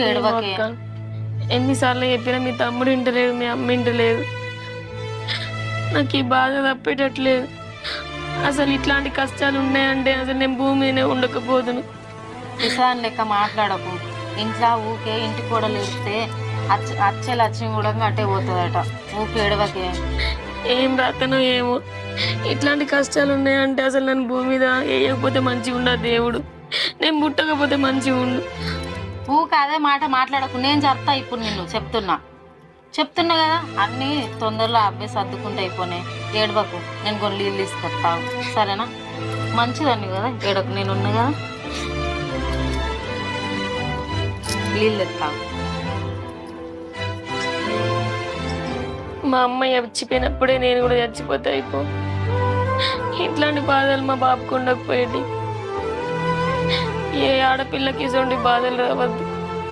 ఏడవకే అక్క? ఎన్నిసార్లు చెప్పినా మీ తమ్ముడు ఇంటలేదు మీ అమ్మ ఇంటలేదు. నాకు ఈ బాధ తప్పేటట్లేదు. అసలు ఇట్లాంటి కష్టాలు ఉన్నాయంటే అసలు నేను భూమి మీదనే ఉండకపోదును. కిసాన్ లెక్క మాట్లాడకు. ఇంట్లో ఊకే ఇంటి కూడా లేస్తే అచ్చ అచ్చే లక్ష్యం కూడా అట్టే పోతుందట. ఊకే ఏడవకే ఏం రాతనో ఏమో. ఇట్లాంటి కష్టాలు ఉన్నాయంటే అసలు నన్ను భూమి మీద వేయకపోతే మంచిగా ఉండదు దేవుడు. నేను పుట్టకపోతే మంచిగా ఉండు ఊక అదే మాట మాట్లాడకు. నేను చెప్తా ఇప్పుడు నిన్ను. చెప్తున్నా. చెప్తున్నా కదా అన్నీ తొందరలో అబ్బాయి సర్దుకుంటే అయిపోయినాయి ఏడవకు. నేను కొన్ని నీళ్ళు తీసుకొస్తాను సరేనా? మంచిదాన్ని కదా ఏడకు నేను ఉన్నా కదా. నీళ్ళు ఎత్తా మా అమ్మ చచ్చిపోయినప్పుడే నేను కూడా చచ్చిపోతే అయిపో. ఇట్లాంటి బాధలు మా బాబుకు ఉండకపోయేది. ఏ ఆడపిల్లకి ఇటువంటి బాధలు రావద్దు.